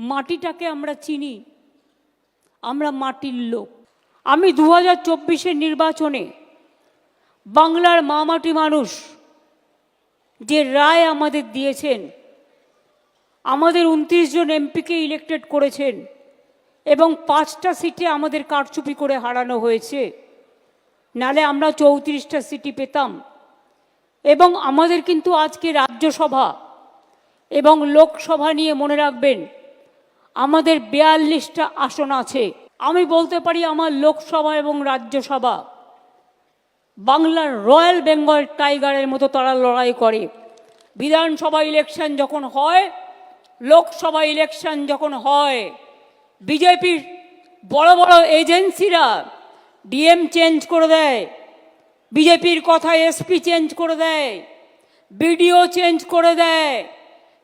মাটিটাকে আমরা চিনি। আমরা মাটির লোক। আমি দু হাজার চব্বিশের নির্বাচনে বাংলার মামাটি মানুষ যে রায় আমাদের দিয়েছেন, আমাদের উনত্রিশ জন এমপিকে ইলেক্টেড করেছেন এবং পাঁচটা সিটে আমাদের কারচুপি করে হারানো হয়েছে, নালে আমরা চৌত্রিশটা সিটি পেতাম। এবং আমাদের কিন্তু আজকে রাজ্যসভা এবং লোকসভা নিয়ে মনে রাখবেন আমাদের বিয়াল্লিশটা আসন আছে। আমি বলতে পারি আমার লোকসভা এবং রাজ্যসভা। বাংলার রয়্যাল বেঙ্গল টাইগারের মতো তারা লড়াই করে। বিধানসভা ইলেকশন যখন হয়, লোকসভা ইলেকশন যখন হয়, বিজেপির বড় বড় এজেন্সিরা ডিএম চেঞ্জ করে দেয়, বিজেপির কথা এসপি চেঞ্জ করে দেয়, বিডিও চেঞ্জ করে দেয়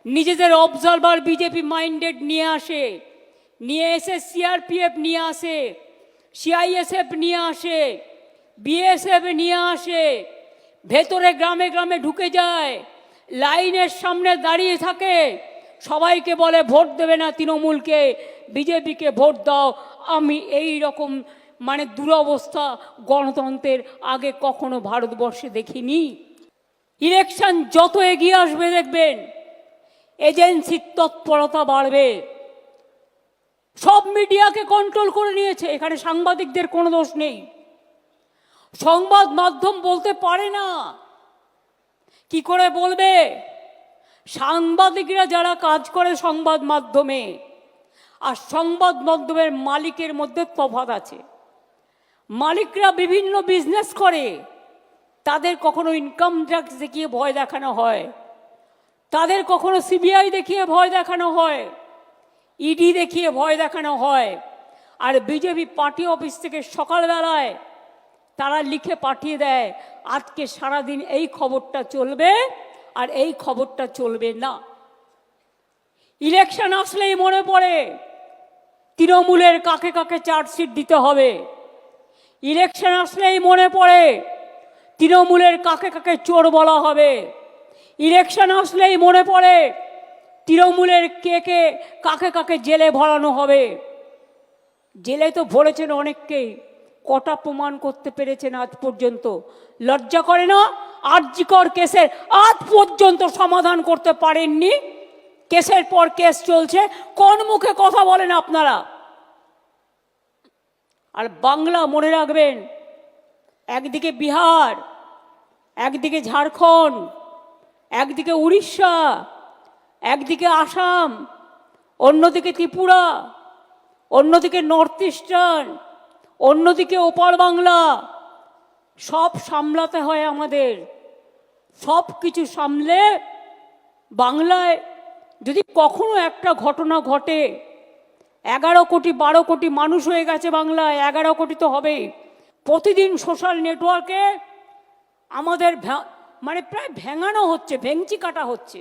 নিজেদের অবজারভার বিজেপি মাইন্ডেড নিয়ে আসে, নিয়ে এসে সিআরপিএফ নিয়ে আসে সিআইএসএফ নিয়ে আসে বিএসএফ নিয়ে আসে, ভেতরে গ্রামে গ্রামে ঢুকে যায়, লাইনের সামনে দাঁড়িয়ে থাকে, সবাইকে বলে ভোট দেবে না তৃণমূলকে বিজেপিকে ভোট দাও, আমি এই রকম মানে দুরবস্থা গণতন্ত্রের আগে কখনো ভারতবর্ষে দেখিনি। ইলেকশন যত এগিয়ে আসবে দেখবেন এজেন্সির তৎপরতা বাড়বে। সব মিডিয়াকে কন্ট্রোল করে নিয়েছে। এখানে সাংবাদিকদের কোনো দোষ নেই। সংবাদ মাধ্যম বলতে পারে না। কি করে বলবে? সাংবাদিকরা যারা কাজ করে সংবাদ মাধ্যমে, আর সংবাদ মাধ্যমের মালিকের মধ্যে তফাৎ আছে। মালিকরা বিভিন্ন বিজনেস করে। তাদের কখনো ইনকাম ট্যাক্স দেখিয়ে ভয় দেখানো হয়। তাদের কখনো সিবিআই দেখিয়ে ভয় দেখানো হয় ইডি দেখিয়ে ভয় দেখানো হয়। আর বিজেপি পার্টি অফিস থেকে সকালবেলায় তারা লিখে পাঠিয়ে দেয়, আজকে সারাদিন এই খবরটা চলবে আর এই খবরটা চলবে না। ইলেকশন আসলেই মনে পড়ে, তৃণমূলের কাকে কাকে চার্জশিট দিতে হবে। ইলেকশন আসলেই মনে পড়ে, তৃণমূলের কাকে কাকে চোর বলা হবে। ইলেকশন আসলেই মনে পড়ে। তৃণমূলের কে কে, কাকে কাকে জেলে ভরানো হবে? জেলে তো ভরেছেন অনেককেই। কটা প্রমাণ করতে পেরেছেন আজ পর্যন্ত? লজ্জা করে না? আর্যিকর কেসের আজ পর্যন্ত সমাধান করতে পারেননি? কেসের পর কেস চলছে। কোন মুখে কথা বলেন আপনারা। আর বাংলা মনে রাখবেন, একদিকে বিহার, একদিকে ঝাড়খণ্ড একদিকে উড়িষ্যা, একদিকে আসাম, অন্যদিকে ত্রিপুরা, অন্যদিকে নর্থ ইস্টার্ন, অন্যদিকে ওপার বাংলা। সব সামলাতে হয় আমাদের। সব কিছু সামলে বাংলায় যদি কখনো একটা ঘটনা ঘটে, এগারো কোটি, বারো কোটি মানুষ হয়ে গেছে বাংলায়, এগারো কোটি তো হবেই। প্রতিদিন সোশ্যাল নেটওয়ার্কে আমাদের মানে প্রায় ভেঙানো হচ্ছে ভেঙচি কাটা হচ্ছে।